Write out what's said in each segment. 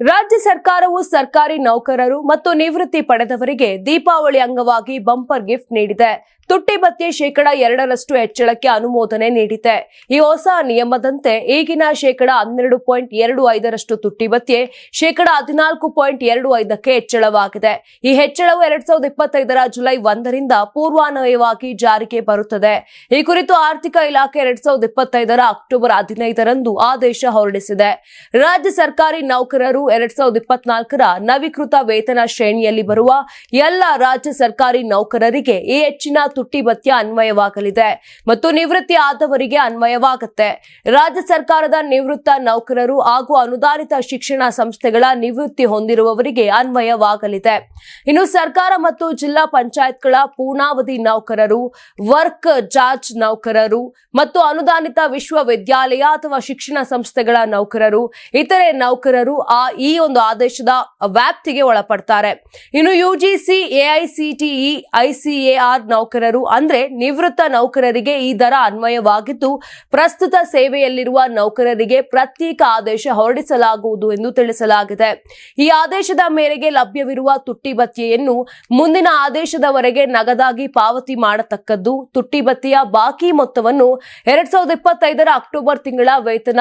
ರಾಜ್ಯ ಸರ್ಕಾರವು ಸರ್ಕಾರಿ ನೌಕರರು ಮತ್ತು ನಿವೃತ್ತಿ ಪಡೆದವರಿಗೆ ದೀಪಾವಳಿ ಅಂಗವಾಗಿ ಬಂಪರ್ ಗಿಫ್ಟ್ ನೀಡಿದೆ. ತುಟ್ಟಿ ಭತ್ಯೆ ಶೇಕಡ ಎರಡರಷ್ಟು ಹೆಚ್ಚಳಕ್ಕೆ ಅನುಮೋದನೆ ನೀಡಿದೆ. ಈ ಹೊಸ ನಿಯಮದಂತೆ ಈಗಿನ ಶೇಕಡ ಹನ್ನೆರಡು ಪಾಯಿಂಟ್ ಎರಡು ಐದರಷ್ಟು ತುಟ್ಟಿ ಭತ್ಯೆ ಶೇಕಡ ಹದಿನಾಲ್ಕು ಪಾಯಿಂಟ್ ಎರಡು ಐದಕ್ಕೆ ಹೆಚ್ಚಳವಾಗಿದೆ. ಈ ಹೆಚ್ಚಳವು ಎರಡ್ ಸಾವಿರದ ಇಪ್ಪತ್ತೈದರ ಜುಲೈ ಒಂದರಿಂದ ಪೂರ್ವಾನ್ವಯವಾಗಿ ಜಾರಿಗೆ ಬರುತ್ತದೆ. ಈ ಕುರಿತು ಆರ್ಥಿಕ ಇಲಾಖೆ ಎರಡ್ ಸಾವಿರದ ಇಪ್ಪತ್ತೈದರ ಅಕ್ಟೋಬರ್ ಹದಿನೈದರಂದು ಆದೇಶ ಹೊರಡಿಸಿದೆ. ರಾಜ್ಯ ಸರ್ಕಾರಿ ನೌಕರರು ಎರಡ್ ಸಾವಿರದ ಇಪ್ಪತ್ನಾಲ್ಕರ ನವೀಕೃತ ವೇತನ ಶ್ರೇಣಿಯಲ್ಲಿ ಬರುವ ಎಲ್ಲ ರಾಜ್ಯ ಸರ್ಕಾರಿ ನೌಕರರಿಗೆ ಈ ಹೆಚ್ಚಿನ ತುಟ್ಟಿ ಭತ್ಯ ಅನ್ವಯವಾಗಲಿದೆ ಮತ್ತು ನಿವೃತ್ತಿ ಆದವರಿಗೆ ಅನ್ವಯವಾಗುತ್ತೆ. ರಾಜ್ಯ ಸರ್ಕಾರದ ನಿವೃತ್ತ ನೌಕರರು ಹಾಗೂ ಅನುದಾನಿತ ಶಿಕ್ಷಣ ಸಂಸ್ಥೆಗಳ ನಿವೃತ್ತಿ ಹೊಂದಿರುವವರಿಗೆ ಅನ್ವಯವಾಗಲಿದೆ. ಇನ್ನು ಸರ್ಕಾರ ಮತ್ತು ಜಿಲ್ಲಾ ಪಂಚಾಯತ್ಗಳ ಪೂರ್ಣಾವಧಿ ನೌಕರರು, ವರ್ಕ್ ಜಾರ್ಜ್ ನೌಕರರು ಮತ್ತು ಅನುದಾನಿತ ವಿಶ್ವವಿದ್ಯಾಲಯ ಅಥವಾ ಶಿಕ್ಷಣ ಸಂಸ್ಥೆಗಳ ನೌಕರರು, ಇತರೆ ನೌಕರರು ಆ ಈ ಒಂದು ಆದೇಶದ ವ್ಯಾಪ್ತಿಗೆ ಒಳಪಡ್ತಾರೆ. ಇನ್ನು ಯುಜಿಸಿ, ಎಐಸಿಟಿಇ, ಐಸಿಎಆರ್ ನೌಕರರು ಅಂದ್ರೆ ನಿವೃತ್ತ ನೌಕರರಿಗೆ ಈ ದರ ಅನ್ವಯವಾಗಿದ್ದು, ಪ್ರಸ್ತುತ ಸೇವೆಯಲ್ಲಿರುವ ನೌಕರರಿಗೆ ಪ್ರತ್ಯೇಕ ಆದೇಶ ಹೊರಡಿಸಲಾಗುವುದು ಎಂದು ತಿಳಿಸಲಾಗಿದೆ. ಈ ಆದೇಶದ ಮೇರೆಗೆ ಲಭ್ಯವಿರುವ ತುಟ್ಟಿ ಭತ್ಯೆಯನ್ನು ಮುಂದಿನ ಆದೇಶದವರೆಗೆ ನಗದಾಗಿ ಪಾವತಿ ಮಾಡತಕ್ಕದ್ದು, ತುಟ್ಟಿ ಭತ್ಯೆಯ ಬಾಕಿ ಮೊತ್ತವನ್ನು ಎರಡ್ ಸಾವಿರದ ಇಪ್ಪತ್ತೈದರ ಅಕ್ಟೋಬರ್ ತಿಂಗಳ ವೇತನ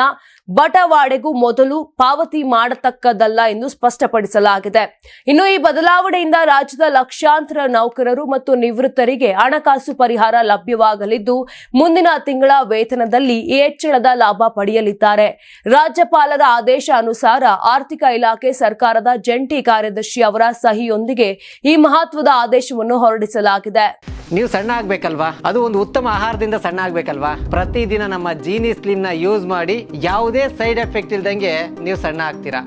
ಬಟವಾಡೆಗೂ ಮೊದಲು ಪಾವತಿ ಮಾಡತಕ್ಕದ್ದಲ್ಲ ಎಂದು ಸ್ಪಷ್ಟಪಡಿಸಲಾಗಿದೆ. ಇನ್ನು ಈ ಬದಲಾವಣೆಯಿಂದ ರಾಜ್ಯದ ಲಕ್ಷಾಂತರ ನೌಕರರು ಮತ್ತು ನಿವೃತ್ತರಿಗೆ ಹಣಕಾಸು ಪರಿಹಾರ ಲಭ್ಯವಾಗಲಿದ್ದು, ಮುಂದಿನ ತಿಂಗಳ ವೇತನದಲ್ಲಿ ಹೆಚ್ಚಳದ ಲಾಭ ಪಡೆಯಲಿದ್ದಾರೆ. ರಾಜ್ಯಪಾಲರ ಆದೇಶ ಅನುಸಾರ ಆರ್ಥಿಕ ಇಲಾಖೆ ಸರ್ಕಾರದ ಜಂಟಿ ಕಾರ್ಯದರ್ಶಿ ಅವರ ಸಹಿಯೊಂದಿಗೆ ಈ ಮಹತ್ವದ ಆದೇಶವನ್ನು ಹೊರಡಿಸಲಾಗಿದೆ. ನೀವು ಸಣ್ಣ ಆಗ್ಬೇಕಲ್ವಾ? ಅದು ಒಂದು ಉತ್ತಮ ಆಹಾರದಿಂದ ಸಣ್ಣ ಆಗ್ಬೇಕಲ್ವಾ? ಪ್ರತಿದಿನ ನಮ್ಮ ಜೀನಿ ಸ್ಲಿಮ್ನ ಯೂಸ್ ಮಾಡಿ ಯಾವುದೇ ಸೈಡ್ ಎಫೆಕ್ಟ್ ಇಲ್ದಂಗೆ ನೀವು ಸಣ್ಣ ಆಗ್ತೀರಾ?